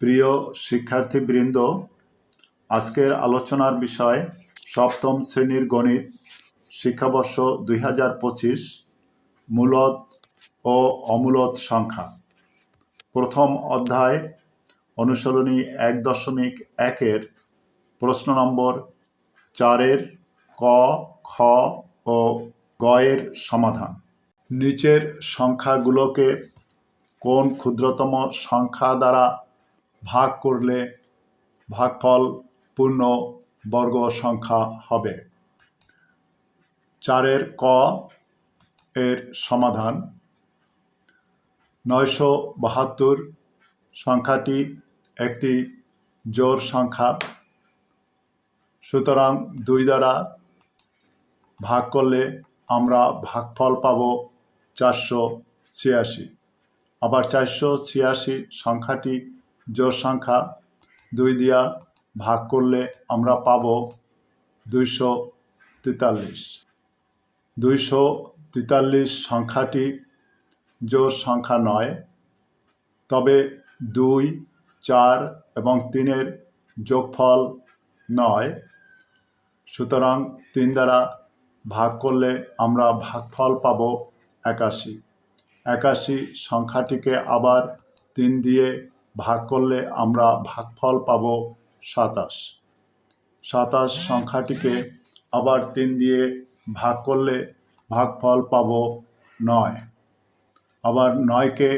প্রিয় শিক্ষার্থীবৃন্দ, আজকের আলোচনার বিষয় সপ্তম শ্রেণির গণিত শিক্ষাবর্ষ দুই হাজার পঁচিশ মূলত ও অমূলত সংখ্যা। প্রথম অধ্যায় অনুসরণী এক দশমিক একের প্রশ্ন নম্বর চারের ক, খ ও গয়ের সমাধান। নিচের সংখ্যাগুলোকে কোন ক্ষুদ্রতম সংখ্যা দ্বারা ভাগ করলে ভাগফল পূর্ণ বর্গ সংখ্যা হবে? চারের ক এর সমাধান। নয়শো বাহাত্তর সংখ্যাটি একটি জোর সংখ্যা। সুতরাং দুই দ্বারা ভাগ করলে আমরা ভাগফল পাব চারশো ছিয়াশি। আবার চারশো ছিয়াশি সংখ্যাটি জোড় সংখ্যা। দুই দিয়া ভাগ করলে আমরা পাব দুইশো তেতাল্লিশ। দুইশো তেতাল্লিশ সংখ্যাটি জোড় সংখ্যা নয়, তবে দুই, চার এবং তিনের যোগফল নয়। সুতরাং তিন দ্বারা ভাগ করলে আমরা ভাগফল পাব একাশি। একাশি সংখ্যাটিকে আবার তিন দিয়ে ভাগ করলে আমরা ভাগফল পাব সাতাশ। সাতাশ সংখ্যাটিকে আবার তিন দিয়ে ভাগ করলে ভাগফল পাব নয়। আবার নয়কে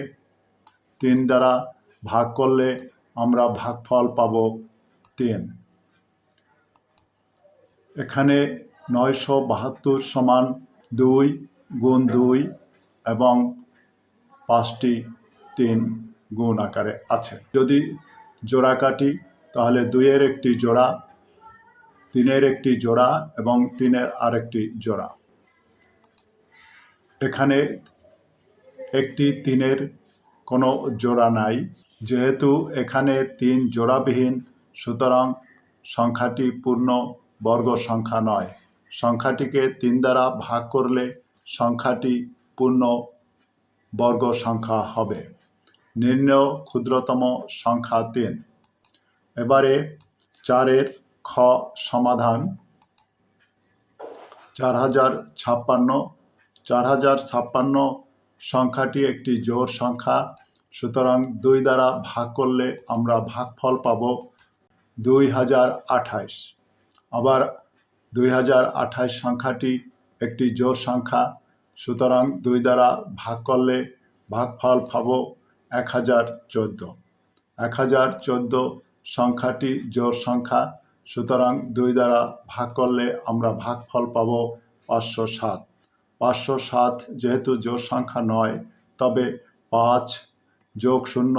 তিন দ্বারা ভাগ করলে আমরা ভাগফল পাব তিন। এখানে নয়শো বাহাত্তর সমান দুই গুণ দুই এবং পাঁচটি তিন গুণ আকারে আছে। যদি জোড়া কাটি, তাহলে দুইয়ের একটি জোড়া, তিনের একটি জোড়া এবং তিনের আরেকটি জোড়া। এখানে একটি তিনের কোনো জোড়া নাই। যেহেতু এখানে তিন জোড়াবিহীন, সুতরাং সংখ্যাটি পূর্ণ বর্গ সংখ্যা নয়। সংখ্যাটিকে তিন দ্বারা ভাগ করলে সংখ্যাটি পূর্ণ বর্গ সংখ্যা হবে। নির্ণয় ক্ষুদ্রতম সংখ্যা তিন। এবারে চারের খ সমাধান। চার হাজার ছাপ্পান্ন। চার হাজার ছাপ্পান্ন সংখ্যাটি একটি জোর সংখ্যা। সুতরাং দুই দ্বারা ভাগ করলে আমরা ভাগফল পাব দুই হাজার আঠাইশ। আবার দুই হাজার আঠাইশ সংখ্যাটি একটি জোর সংখ্যা। সুতরাং দুই দ্বারা ভাগ করলে ভাগফল পাব এক হাজার চোদ্দ। এক হাজার চোদ্দ সংখ্যাটি জোড় সংখ্যা, সুতরাং দুই দ্বারা ভাগ করলে আমরা ভাগফল পাব পাঁচশো সাত। পাঁচশো সাত যেহেতু জোড় সংখ্যা নয়, তবে পাঁচ যোগ শূন্য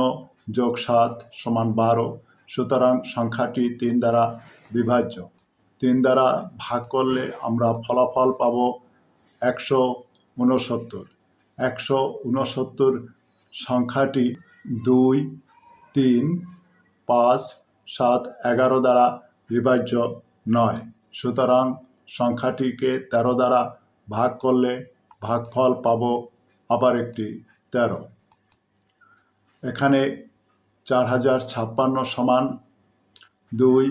যোগ সাত সমান বারো, সুতরাং সংখ্যাটি তিন দ্বারা বিভাজ্য। তিন দ্বারা ভাগ করলে আমরা ফলাফল পাব একশো ঊনসত্তর। একশো ঊনসত্তর সংখ্যাটি দুই, তিন, পাঁচ, সাত, এগারো দ্বারা বিভাজ্য নয়। সুতরাং সংখ্যাটিকে তেরো দ্বারা ভাগ করলে ভাগফল পাব আবার একটি তেরো। এখানে চার হাজার ছাপ্পান্ন সমান দুই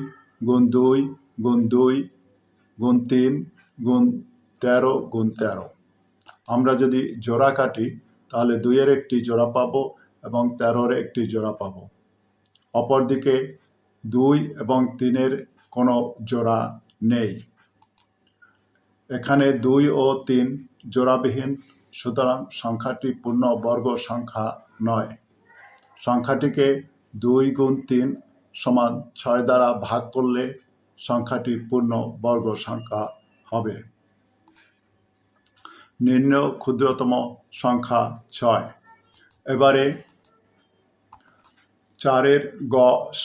গুণ দুই গুণ দুই গুণ তিন গুণ তেরো গুণ তেরো। আমরা যদি জোড়া কাটি, তাহলে দুইয়ের একটি জোড়া পাব এবং তেরোর একটি জোড়া পাব। অপরদিকে দুই এবং তিনের কোনো জোড়া নেই। এখানে দুই ও তিন জোড়াবিহীন, সুতরাং সংখ্যাটি পূর্ণ বর্গ সংখ্যা নয়। সংখ্যাটিকে দুই গুণ তিন সমান ছয় দ্বারা ভাগ করলে সংখ্যাটি পূর্ণ বর্গ সংখ্যা হবে। নির্ণয় ক্ষুদ্রতম সংখ্যা ছয়। এবারে চারের গ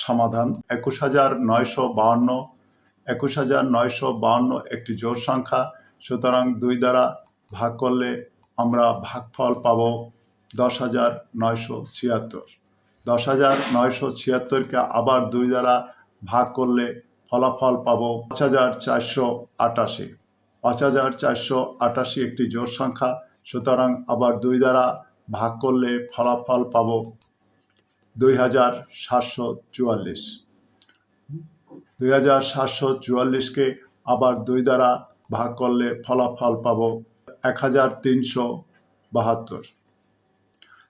সমাধান, একুশ হাজার নয়শো বাহান্ন একুশ হাজার নয়শো বাহান্ন একটি জোর সংখ্যা। সুতরাং দুই দ্বারা ভাগ করলে আমরা ভাগফল পাব দশ হাজার নয়শো ছিয়াত্তর। দশ হাজার নয়শো ছিয়াত্তরকে আবার দুই দ্বারা ভাগ করলে ফলাফল পাব পাঁচ হাজার চারশো আটাশি। পাঁচ হাজার চারশো আটাশি একটি জোড় সংখ্যা। সুতরাং আবার দুই দ্বারা ভাগ করলে ফলাফল পাব দুই হাজার সাতশো চুয়াল্লিশ। দুই হাজার সাতশো চুয়াল্লিশকে আবার দুই দ্বারা ভাগ করলে ফলাফল পাব এক হাজার তিনশো বাহাত্তর।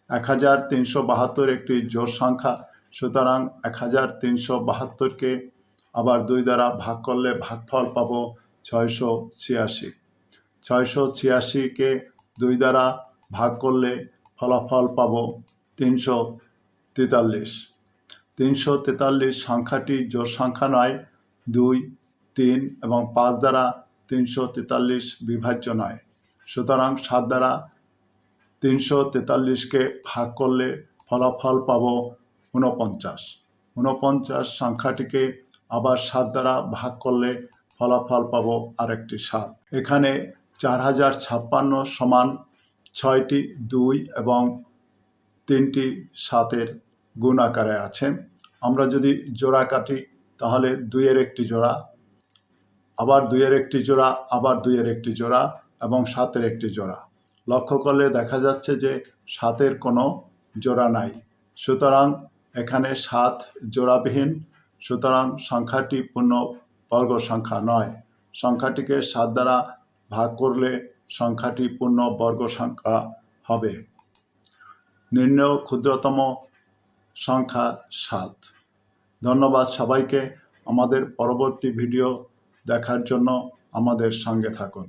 এক হাজার তিনশো বাহাত্তর একটি জোড় সংখ্যা। সুতরাং এক হাজার তিনশো বাহাত্তরকে আবার দুই দ্বারা ভাগ করলে ভাগফল পাব ছয়শো ছিয়াশি। ছয়শো ছিয়াশিকে দুই দ্বারা ভাগ করলে ফলাফল পাব তিনশো তেতাল্লিশ। তিনশো তেতাল্লিশ সংখ্যাটি জোড় সংখ্যা নয়, দুই, তিন এবং পাঁচ দ্বারা তিনশো তেতাল্লিশ বিভাজ্য নয়। সুতরাং সাত দ্বারা তিনশো তেতাল্লিশকে ভাগ করলে ফলাফল পাব ঊনপঞ্চাশ। ঊনপঞ্চাশ সংখ্যাটিকে আবার সাত দ্বারা ভাগ করলে ফলাফল পাব আরেকটি সাত এখানে চার হাজার ছাপ্পান্ন সমান ছয়টি দুই এবং তিনটি সাতের গুণ আকারে আছে। আমরা যদি জোড়া কাটি, তাহলে দুইয়ের একটি জোড়া, আবার দুইয়ের একটি জোড়া, আবার দুইয়ের একটি জোড়া এবং সাতের একটি জোড়া। লক্ষ্য করলে দেখা যাচ্ছে যে সাতের কোনো জোড়া নাই। সুতরাং এখানে সাত জোড়াবিহীন, সুতরাং সংখ্যাটি পূর্ণ বর্গ সংখ্যা নয়। সংখ্যাটিকে সাত দ্বারা ভাগ করলে সংখ্যাটি পূর্ণ বর্গ সংখ্যা হবে। নির্ণয় ক্ষুদ্রতম সংখ্যা সাত। ধন্যবাদ সবাইকে। আমাদের পরবর্তী ভিডিও দেখার জন্য আমাদের সঙ্গে থাকুন।